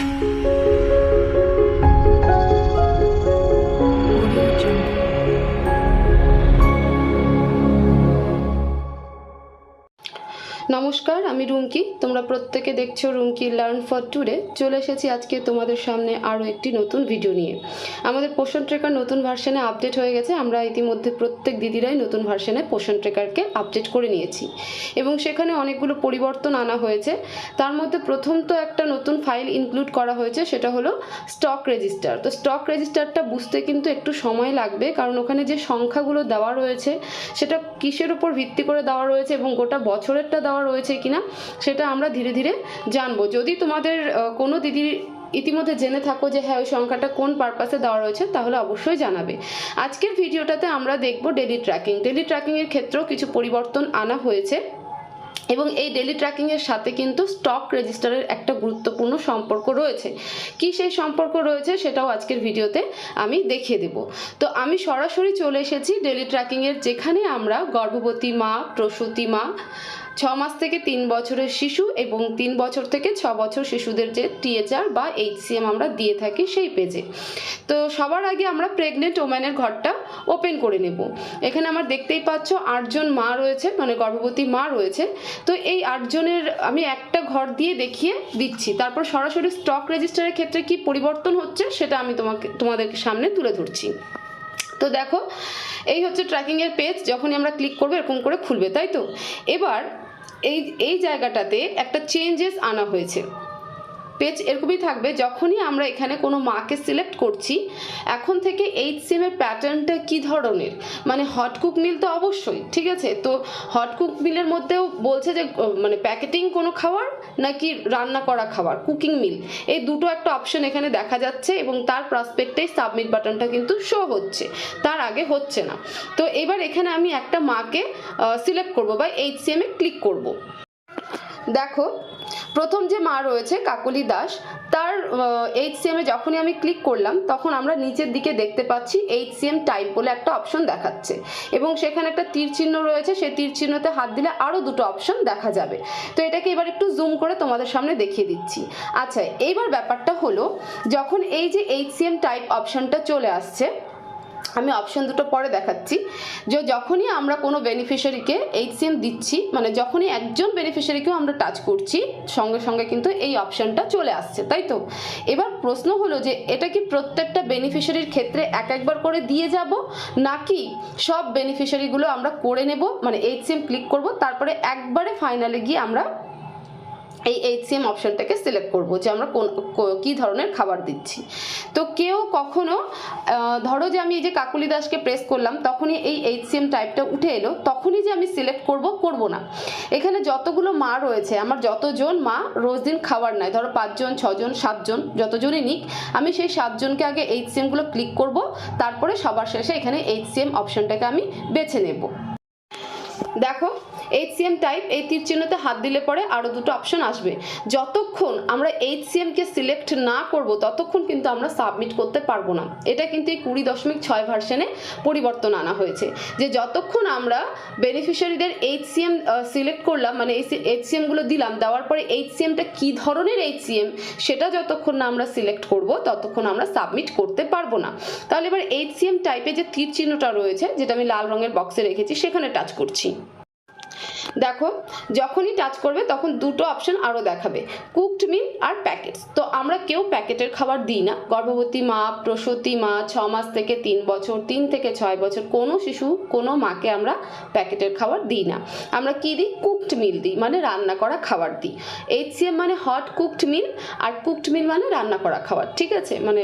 Música নমস্কার, আমি রুমকি। তোমরা প্রত্যেকে দেখছ রুমকি লার্ন ফর টুডে চলে এসেছি আজকে তোমাদের সামনে আরও একটি নতুন ভিডিও নিয়ে। আমাদের পোষণ ট্রেকার নতুন ভার্সনে আপডেট হয়ে গেছে। আমরা ইতিমধ্যে প্রত্যেক দিদিরাই নতুন ভার্সনে পোষণ ট্রেকারকে আপডেট করে নিয়েছি। এবং সেখানে অনেকগুলো পরিবর্তন আনা হয়েছে। তার মধ্যে প্রথম তো একটা নতুন ফাইল ইনক্লুড করা হয়েছে, সেটা হলো স্টক রেজিস্টার তো স্টক রেজিস্টারটা বুঝতে কিন্তু একটু সময় লাগবে, কারণ ওখানে যে সংখ্যাগুলো দেওয়া রয়েছে, সেটা কিসের উপর ভিত্তি করে দেওয়া রয়েছে এবং গোটা বছরেরটা দেওয়া রয়েছে কিনা, সেটা আমরা ধীরে ধীরে জানব। যদি তোমাদের কোনো দিদির ইতিমধ্যে জেনে থাকো যে হ্যাঁ ওই সংখ্যাটা কোন পারপাসে দেওয়া রয়েছে, তাহলে অবশ্যই জানাবে। আজকের ভিডিওটাতে আমরা দেখব ডেলি ট্র্যাকিং ডেলি ট্র্যাকিংয়ের ক্ষেত্রেও কিছু পরিবর্তন আনা হয়েছে। এবং এই ডেলি ট্র্যাকিংয়ের সাথে কিন্তু স্টক রেজিস্টারের একটা গুরুত্বপূর্ণ সম্পর্ক রয়েছে। কি সেই সম্পর্ক রয়েছে সেটাও আজকের ভিডিওতে আমি দেখিয়ে দেব। তো আমি সরাসরি চলে এসেছি ডেলি ট্র্যাকিংয়ের যেখানে আমরা গর্ভবতী মা, প্রসূতি মা, ছ মাস থেকে তিন বছরের শিশু এবং তিন বছর থেকে ছ বছর শিশুদের যে টিএচআর বা এইচসিএম আমরা দিয়ে থাকি সেই পেজে তো সবার আগে আমরা প্রেগনেন্ট ওম্যানের ঘরটা ওপেন করে নেব। এখানে আমার দেখতেই পাচ্ছ আটজন মা রয়েছে মানে গর্ভবতী মা রয়েছে। তো এই আটজনের, আমি একটা ঘর দিয়ে দেখিয়ে দিচ্ছি। তারপর সরাসরি স্টক রেজিস্টারের ক্ষেত্রে কি পরিবর্তন হচ্ছে সেটা আমি তোমাকে, তোমাদের সামনে তুলে ধরছি। তো দেখো, এই হচ্ছে ট্র্যাকিংয়ের পেজ যখনই আমরা ক্লিক করব এরকম করে খুলবে, তাই তো? এবার এই এই জায়গাটাতে একটা চেঞ্জেস আনা হয়েছে। পেজ এরকমই থাকবে। যখনই আমরা এখানে কোনো মাকে সিলেক্ট করছি, এখন থেকে এইচ সিমের প্যাটার্নটা কী ধরনের? মানে হট কুক মিল তো অবশ্যই, ঠিক আছে? তো হট কুক মিলের মধ্যেও বলছে যে মানে প্যাকেটিং কোনো খাবার নাকি রান্না করা খাবার কুকিং মিল এই দুটো একটা অপশন এখানে দেখা যাচ্ছে এবং তার প্রসপেক্টেই সাবমিট বাটনটা কিন্তু শো হচ্ছে। তার আগে হচ্ছে না। তো এবার এখানে আমি একটা মাকে সিলেক্ট করব বা এইচ সিএমে ক্লিক করব। দেখো, প্রথম যে মা রয়েছে, কাকলি দাস, তার এইচ সিএমে যখনই আমি ক্লিক করলাম, তখন আমরা নিচের দিকে দেখতে পাচ্ছি এইচ সিএম টাইপ বলে একটা অপশন দেখাচ্ছে। এবং সেখানে একটা তীর চিহ্ন রয়েছে, সেই তীর চিহ্নতে হাত দিলে আরও দুটো অপশন দেখা যাবে। তো এটাকে এবার একটু জুম করে তোমাদের সামনে দেখিয়ে দিচ্ছি। আচ্ছা এইবার ব্যাপারটা হলো, যখন এই যে এইচ সিএম টাইপ অপশনটা চলে আসছে আমি অপশন দুটো পরে দেখাচ্ছি। যে যখনই আমরা কোনো বেনিফিশিয়ারিকে এইচসিএম দিচ্ছি মানে যখনই একজন বেনিফিশিয়ারিকেও আমরা টাচ করছি, সঙ্গে সঙ্গে কিন্তু এই অপশনটা চলে আসছে, তাই তো? এবার প্রশ্ন হলো যে এটা কি প্রত্যেকটা বেনিফিশিয়ারির ক্ষেত্রে এক একবার করে দিয়ে যাব, নাকি সব বেনিফিশিয়ারিগুলো আমরা করে নেব মানে এইচসিএম ক্লিক করব, তারপরে একবারে ফাইনালে গিয়ে আমরা এই এইচসিএম অপশনটাকে সিলেক্ট করব যে আমরা কোন, কো- ধরনের খাবার দিচ্ছি। তো কেউ কখনো ধরো যে আমি এই যে কাকুলি দাসকে প্রেস করলাম, তখনই এই এইচসিএম টাইপটা উঠে এলো, তখনই যে আমি সিলেক্ট করব করব না। এখানে যতগুলো মা রয়েছে, আমার যতজন মা রোজ দিন খাবার নেয়, ধরো পাঁচজন, ছজন, সাতজন, যতজনই নিক, আমি সেই সাতজনকে আগে এইচসিএমগুলো ক্লিক করব, তারপরে সবার শেষে এখানে এইচসিএম অপশনটাকে আমি বেছে নেব। দেখো এইচসিএম টাইপ এই তীর চিহ্নতে হাত দিলে পরে আরও দুটো অপশন আসবে। যতক্ষণ আমরা এইচসিএমকে সিলেক্ট না করব, ততক্ষণ কিন্তু আমরা সাবমিট করতে পারব না। এটা কিন্তু এই কুড়ি দশমিক ছয় ভার্সনে পরিবর্তন আনা হয়েছে। যে যতক্ষণ আমরা বেনিফিশিয়ারিদের এইচসিএম সিলেক্ট করলাম মানে এই এইচসিএমগুলো দিলাম, দেওয়ার পরে এইচসিএমটা কী ধরনের এইচসিএম সেটা যতক্ষণ না আমরা সিলেক্ট করব, ততক্ষণ আমরা সাবমিট করতে পারব না। তাহলে এবার এইচসিএম টাইপে যে তীর চিহ্নটা রয়েছে, যেটা আমি লাল রঙের বক্সে রেখেছি, সেখানে টাচ করছি। ti. দেখো, যখনই টাচ করবে তখন দুটো অপশন আরও দেখাবে কুকড মিল আর প্যাকেটস তো আমরা কেউ প্যাকেটের খাবার দিই না। গর্ভবতী মা, প্রসূতি মা, ছ মাস থেকে তিন বছর, তিন থেকে ছয় বছর, কোনো শিশু, কোনো মাকে আমরা প্যাকেটের খাবার দিই না। আমরা কী দিই? কুকড মিল দিই মানে রান্না করা খাবার দিই। এইচসিএম মানে হট কুকড মিল আর কুকড মিল মানে রান্না করা খাবার, ঠিক আছে? মানে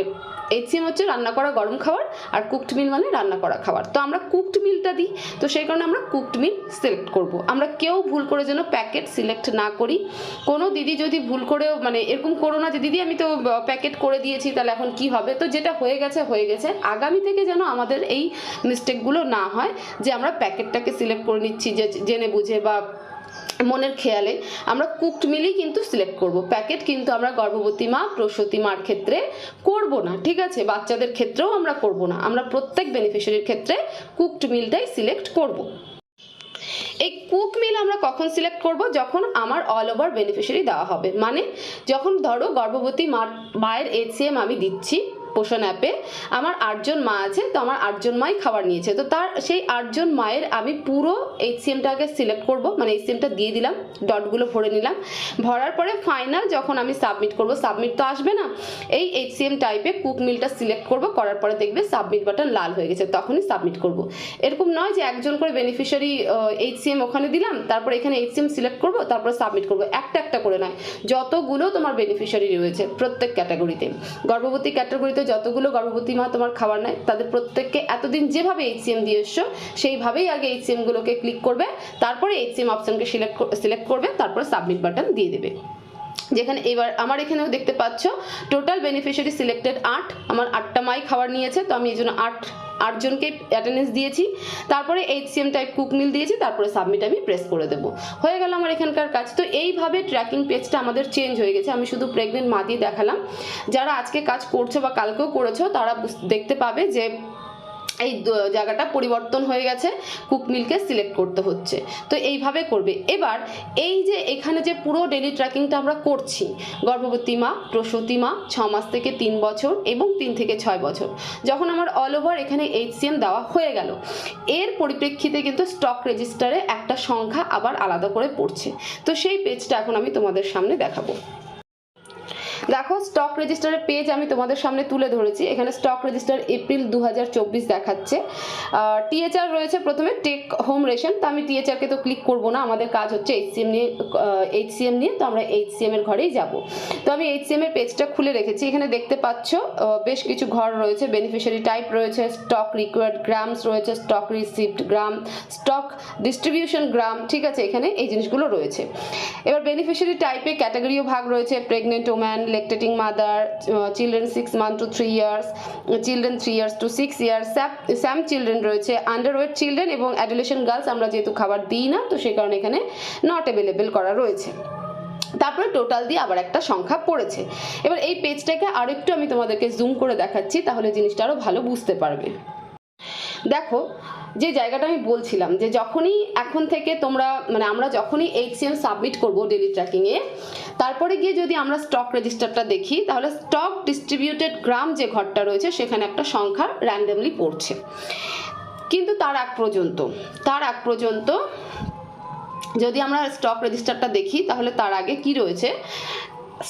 এইচসিএম হচ্ছে রান্না করা গরম খাবার আর কুকড মিল মানে রান্না করা খাবার। তো আমরা কুকড মিলটা দিই, তো সেই কারণে আমরা কুকড মিল সিলেক্ট করব। আমরা কেউ ভুল করে যেন প্যাকেট সিলেক্ট না করি। কোনো দিদি যদি ভুল করেও মানে এরকম করো না যে, দিদি, আমি তো প্যাকেট করে দিয়েছি, তাহলে এখন কি হবে? তো যেটা হয়ে গেছে হয়ে গেছে। আগামী থেকে যেন আমাদের এই মিস্টেকগুলো না হয়, যে আমরা প্যাকেটটাকে সিলেক্ট করে নিচ্ছি, যে, জেনে বুঝে বা মনের খেয়ালে আমরা কুকড মিলই কিন্তু সিলেক্ট করব। প্যাকেট কিন্তু আমরা গর্ভবতী মা, প্রসূতি মার ক্ষেত্রে করব না, ঠিক আছে? বাচ্চাদের ক্ষেত্রেও আমরা করব না। আমরা প্রত্যেক বেনিফিশিয়ারির ক্ষেত্রে কুকড মিলটাই সিলেক্ট করব। এই কুক মিল আমরা কখন সিলেক্ট করব? যখন আমার অল ওভার বেনিফিশিয়ারি দেওয়া হবে। মানে যখন ধরো গর্ভবতী মার, মায়ের এইচসিএম আমি দিচ্ছি পোষণ অ্যাপে আমার আটজন মা আছে, তো আমার আটজন মাই খাবার নিয়েছে। তো তার সেই আটজন মায়ের আমি পুরো এইচসিএমটাকে সিলেক্ট করব মানে এইচসিএমটা দিয়ে দিলাম ডটগুলো ভরে নিলাম। ভরার পরে ফাইনাল যখন আমি সাবমিট করব সাবমিট তো আসবে না, এই এইচ এইচসিএম টাইপে কুক মিলটা সিলেক্ট করব, করার পরে দেখবে সাবমিট বাটন লাল হয়ে গেছে, তখনই সাবমিট করব। এরকম নয় যে একজন করে বেনিফিশিয়ারি এইচসিএম ওখানে দিলাম, তারপর এখানে এইচ এইচসিএম সিলেক্ট করব, তারপর সাবমিট করব। একটা একটা করে নয়, যতগুলো তোমার বেনিফিশিয়ারি রয়েছে প্রত্যেক ক্যাটাগরিতে গর্ভবতী ক্যাটাগরিতে যতগুলো গর্ভবতী মা তোমার খাবার নেয়, তাদের প্রত্যেককে এতদিন যেভাবে এইচসিএম দিয়ে এসছো সেইভাবেই আগে এইচসিএমগুলোকে ক্লিক করবে, তারপরে এইচসিএম অপশানকে সিলেক্ট সিলেক্ট করবে, তারপরে সাবমিট বাটন দিয়ে দেবে। যেখানে এবার আমার এখানেও দেখতে পাচ্ছ টোটাল বেনিফিশিয়ারি সিলেক্টেড আট, আমার আটটা মাই খাবার নিয়েছে, তো আমি এই জন্য আট আটজনকে অ্যাটেন্ডেন্স দিয়েছি। তারপরে H HCM type cook meal দিয়েছি, তারপরে সাবমিট আমি প্রেস করে দেবো। হয়ে গেল আমার এখানকার কাজ। তো এইভাবে ট্র্যাকিং পেজটা আমাদের চেঞ্জ হয়ে গেছে। আমি শুধু প্রেগনেন্ট মা দিয়ে দেখালাম। যারা আজকে কাজ করছ বা কালকেও করেছ, তারা দেখতে পাবে যে এই জায়গাটা পরিবর্তন হয়ে গেছে কুক মিলকে সিলেক্ট করতে হচ্ছে। তো এইভাবে করবে। এবার এই যে এখানে যে পুরো ডেলি ট্র্যাকিংটা আমরা করছি, গর্ভবতী মা, প্রসূতি মা, ছ মাস থেকে তিন বছর এবং তিন থেকে ছয় বছর, যখন আমার অল ওভার এখানে এইচসিএম দেওয়া হয়ে গেল, এর পরিপ্রেক্ষিতে কিন্তু স্টক রেজিস্টারে একটা সংখ্যা আবার আলাদা করে পড়ছে। তো সেই পেজটা এখন আমি তোমাদের সামনে দেখাবো। দেখো স্টক রেজিস্টারের পেজ আমি তোমাদের সামনে তুলে ধরেছি। এখানে স্টক রেজিস্টার এপ্রিল দু হাজার চব্বিশ দেখাচ্ছে। টিএচআর রয়েছে প্রথমে টেক হোম রেশন তো আমি টিএচআরকে তো ক্লিক করব না, আমাদের কাজ হচ্ছে এইচসিএম নিয়ে এইচসিএম নিয়ে, তো আমরা এইচসিএম এর ঘরেই যাব। তো আমি এইচসিএম এর পেজটা খুলে রেখেছি। এখানে দেখতে পাচ্ছ বেশ কিছু ঘর রয়েছে বেনিফিশিয়ারি টাইপ রয়েছে স্টক রিকোয়ার্ড গ্রামস রয়েছে stock receipt gram stock distribution gram ঠিক আছে, এখানে এই জিনিসগুলো রয়েছে। এবার বেনিফিশিয়ারি টাইপে ক্যাটাগরিও ভাগ রয়েছে pregnant woman lactating mother children six month to three years children three years to six years SAM children রয়েছে আন্ডারওয়েট চিলড্রেন এবং অ্যাডুলেশন গার্লস আমরা যেহেতু খাবার দিই না, তো সেই কারণে এখানে নট অ্যাভেলেবেল করা রয়েছে। তারপরে টোটাল দিয়ে আবার একটা সংখ্যা পড়েছে। এবার এই পেজটাকে আরও একটু আমি তোমাদেরকে জুম করে দেখাচ্ছি, তাহলে জিনিসটা আরও ভালো বুঝতে পারবে। দেখো, যে জায়গাটা আমি বলছিলাম, যে যখনই এখন থেকে তোমরা মানে আমরা যখনই এইচসিএম সাবমিট করব ডেলি ট্র্যাকিংয়ে তারপরে গিয়ে যদি আমরা স্টক রেজিস্টারটা দেখি, তাহলে স্টক ডিস্ট্রিবিউটেড গ্রাম যে ঘরটা রয়েছে, সেখানে একটা সংখ্যা র্যান্ডমলি পড়ছে। কিন্তু তার আগ পর্যন্ত, তার আগ পর্যন্ত যদি আমরা স্টক রেজিস্টারটা দেখি, তাহলে তার আগে কি রয়েছে?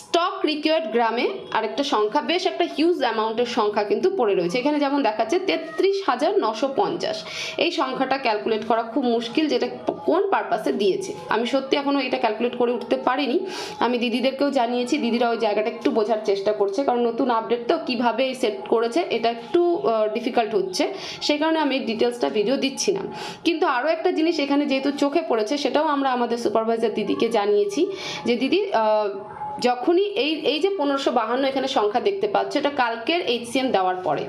স্টক রিকোয়ার্ড গ্রামে আরেকটা সংখ্যা, বেশ একটা হিউজ অ্যামাউন্টের সংখ্যা কিন্তু পড়ে রয়েছে। এখানে যেমন দেখাচ্ছে, তেত্রিশ হাজার নশো পঞ্চাশ। এই সংখ্যাটা ক্যালকুলেট করা খুব মুশকিল, যেটা কোন পারপাসে দিয়েছে। আমি সত্যি এখনও এটা ক্যালকুলেট করে উঠতে পারিনি। আমি দিদিদেরকেও জানিয়েছি, দিদিরা ওই জায়গাটা একটু বোঝার চেষ্টা করছে, কারণ নতুন আপডেট তো কীভাবে সেট করেছে, এটা একটু ডিফিকাল্ট হচ্ছে। সেই কারণে আমি ডিটেলসটা ভিডিও দিচ্ছি না। কিন্তু আরও একটা জিনিস এখানে যেহেতু চোখে পড়েছে, সেটাও আমরা আমাদের সুপারভাইজার দিদিকে জানিয়েছি যে, দিদি যখনই এই এই যে পনেরোশো বাহান্ন এখানে সংখ্যা দেখতে পাচ্ছে, এটা কালকের এইচসিএম দেওয়ার পরে।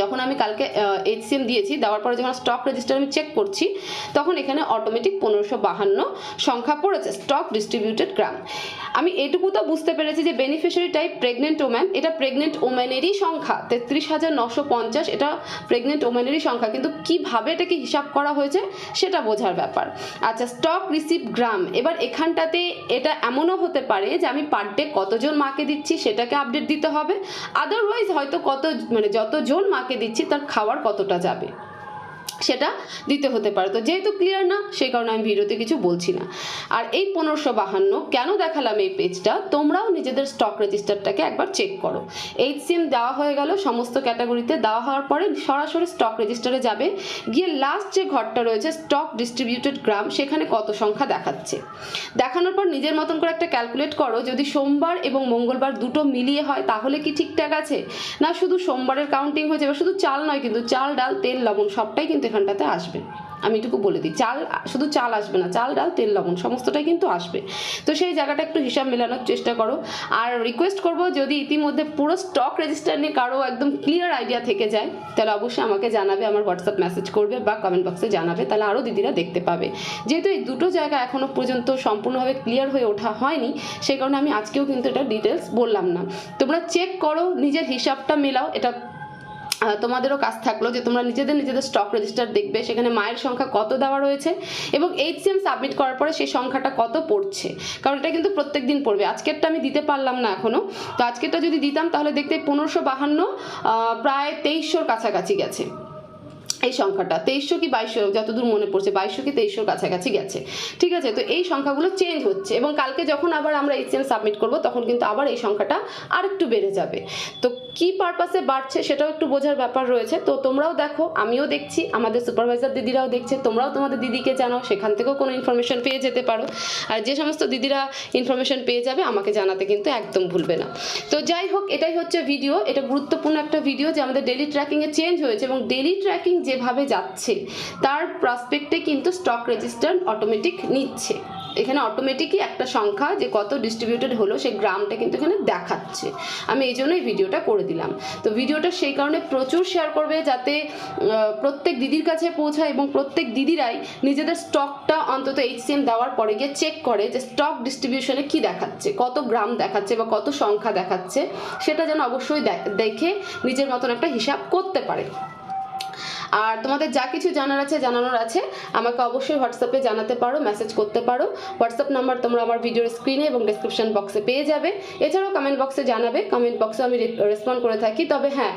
যখন আমি কালকে এইচসিএম দিয়েছি, দেওয়ার পরে যখন স্টক রেজিস্টার আমি চেক করছি, তখন এখানে অটোমেটিক পনেরোশো বাহান্ন সংখ্যা পড়েছে স্টক ডিস্ট্রিবিউটেড গ্রাম আমি এটুকু তো বুঝতে পেরেছি যে বেনিফিশিয়ারি টাইপ প্রেগনেন্ট ওম্যান এটা প্রেগনেন্ট ওম্যানেরই সংখ্যা, তেত্রিশ হাজার নশো পঞ্চাশ, এটা প্রেগনেন্ট ওম্যানেরই সংখ্যা, কিন্তু কীভাবে এটাকে হিসাব করা হয়েছে, সেটা বোঝার ব্যাপার। আচ্ছা স্টক রিসিভ গ্রাম এবার এখানটাতে এটা এমনও হতে পারে যে আমি পার ডে কতজন মাকে দিচ্ছি, সেটাকে আপডেট দিতে হবে আদারওয়াইজ হয়তো কত মানে যতজন মাকে দিচ্ছি তার খাওয়ার কতটা যাবে? সেটা দিতে হতে পারে। তো যেহেতু ক্লিয়ার না, সেই কারণে আমি ভিডিওতে কিছু বলছি না। আর এই পনেরোশো বাহান্ন কেন দেখালাম এই পেজটা তোমরাও নিজেদের স্টক রেজিস্টারটাকে একবার চেক করো। এইচ এইচসিএম দেওয়া হয়ে গেল, সমস্ত ক্যাটাগরিতে দেওয়া হওয়ার পরে সরাসরি স্টক রেজিস্টারে যাবে। গিয়ে লাস্ট যে ঘরটা রয়েছে স্টক ডিস্ট্রিবিউটেড গ্রাম সেখানে কত সংখ্যা দেখাচ্ছে। দেখানোর পর নিজের মতন করে একটা ক্যালকুলেট করো, যদি সোমবার এবং মঙ্গলবার দুটো মিলিয়ে হয়, তাহলে কি ঠিকঠাক আছে? না শুধু সোমবারের কাউন্টিং হয়ে যাবে? শুধু চাল নয় কিন্তু, চাল, ডাল, তেল, লবণ সবটাই কিন্তু এখানটাতে আসবে। আমি এটুকু বলে দিই। চাল, শুধু চাল আসবে না, চাল, ডাল, তেল, লবণ, সমস্তটাই কিন্তু আসবে। তো সেই জায়গাটা একটু হিসাব মেলানোর চেষ্টা করো। আর রিকোয়েস্ট করব যদি ইতিমধ্যে পুরো স্টক রেজিস্টার নিয়ে কারও একদম ক্লিয়ার আইডিয়া থেকে যায়, তাহলে অবশ্যই আমাকে জানাবে, আমার হোয়াটসঅ্যাপ মেসেজ করবে বা কমেন্ট বক্সে জানাবে, তাহলে আরও দিদিরা দেখতে পাবে। যেহেতু এই দুটো জায়গা এখনও পর্যন্ত সম্পূর্ণভাবে ক্লিয়ার হয়ে ওঠা হয়নি, সেই কারণে আমি আজকেও কিন্তু এটা ডিটেলস বললাম না। তোমরা চেক করো, নিজের হিসাবটা মেলাও, এটা তোমাদেরও কাজ থাকল যে তোমরা নিজেদের নিজেদের স্টক রেজিস্টার দেখবে, সেখানে মায়ের সংখ্যা কত দেওয়া রয়েছে এবং এইচসিএম সাবমিট করার পরে সেই সংখ্যাটা কত পড়ছে। কারণ এটা কিন্তু প্রত্যেক দিন পড়বে। আজকেরটা আমি দিতে পারলাম না এখনও তো আজকেরটা যদি দিতাম, তাহলে দেখতে পনেরোশো বাহান্ন প্রায় তেইশশোর কাছাকাছি গেছে। এই সংখ্যাটা, তেইশশো কি বাইশশো? যতদূর মনে পড়ছে, বাইশশো কি তেইশশোর কাছাকাছি গেছে। ঠিক আছে? তো এই সংখ্যাগুলো চেঞ্জ হচ্ছে এবং কালকে যখন আবার আমরা এইচএম সাবমিট করব, তখন কিন্তু আবার এই সংখ্যাটা আরেকটু বেড়ে যাবে। তো কি পারপাসে বাড়ছে সেটাও একটু বোঝার ব্যাপার রয়েছে। তো তোমরাও দেখো, আমিও দেখছি, আমাদের সুপারভাইজার দিদিরাও দেখছে, তোমরাও তোমাদের দিদিকে জানাও সেখান থেকেও কোনো ইনফরমেশন পেয়ে যেতে পারো। আর যে সমস্ত দিদিরা ইনফরমেশন পেয়ে যাবে, আমাকে জানাতে কিন্তু একদম ভুলবে না। তো যাই হোক, এটাই হচ্ছে ভিডিও এটা গুরুত্বপূর্ণ একটা ভিডিও যে আমাদের ডেলি ট্র্যাকিংয়ে চেঞ্জ হয়েছে এবং ডেলি ট্র্যাকিং যেভাবে যাচ্ছে, তার প্রসপেক্টে কিন্তু স্টক রেজিস্টার অটোমেটিক নিচ্ছে। এখানে অটোমেটিকই একটা সংখ্যা যে কত ডিস্ট্রিবিউটেড হলো সেই গ্রামটা কিন্তু এখানে দেখাচ্ছে। আমি এই জন্যই ভিডিওটা করে দিলাম। তো ভিডিওটা সেই কারণে প্রচুর শেয়ার করবে যাতে প্রত্যেক দিদির কাছে পৌঁছায় এবং প্রত্যেক দিদিরাই নিজেদের স্টকটা অন্তত এইচসিএম দেওয়ার পরে গিয়ে চেক করে যে স্টক ডিস্ট্রিবিউশনে কি দেখাচ্ছে, কত গ্রাম দেখাচ্ছে বা কত সংখ্যা দেখাচ্ছে, সেটা যেন অবশ্যই দেখে নিজের মতন একটা হিসাব করতে পারে। আর তোমাদের যা কিছু জানার আছে, জানানোর আছে, আমাকে অবশ্যই হোয়াটসঅ্যাপে জানাতে পারো মেসেজ করতে পারো। হোয়াটসঅ্যাপ নাম্বার তোমরা আমার ভিডিওর স্ক্রিনে এবং ডেসক্রিপশন বক্সে পেয়ে যাবে। এছাড়াও কমেন্ট বক্সে জানাবে। কমেন্ট বক্সে আমি রেসপন্ড করে থাকি। তবে হ্যাঁ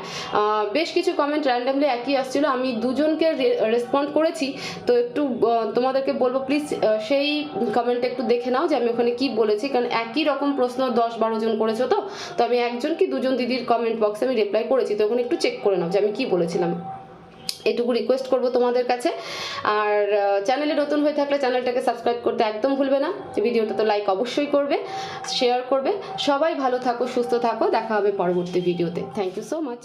বেশ কিছু কমেন্ট র্যান্ডামলি একই আসছিল। আমি দুজনকে রেসপন্ড করেছি। তো একটু তোমাদেরকে বলব প্লিজ সেই কমেন্টটা একটু দেখে নাও যে আমি ওখানে কি বলেছি। কারণ একই রকম প্রশ্ন দশ বারো জন করেছ তো। তো আমি একজন কি দুজন দিদির কমেন্ট বক্সে আমি রিপ্লাই করেছি। তো ওখানে একটু চেক করে নাও যে আমি কি বলেছিলাম। এটুকু রিকোয়েস্ট করব তোমাদের কাছে। আর চ্যানেলে নতুন হয়ে থাকলে চ্যানেলটাকে সাবস্ক্রাইব করতে একদম ভুলবে না। ভিডিওটা তো লাইক অবশ্যই করবে শেয়ার করবে। সবাই ভালো থাকো, সুস্থ থাকো। দেখা হবে পরবর্তী ভিডিওতে থ্যাংক ইউ সো মাচ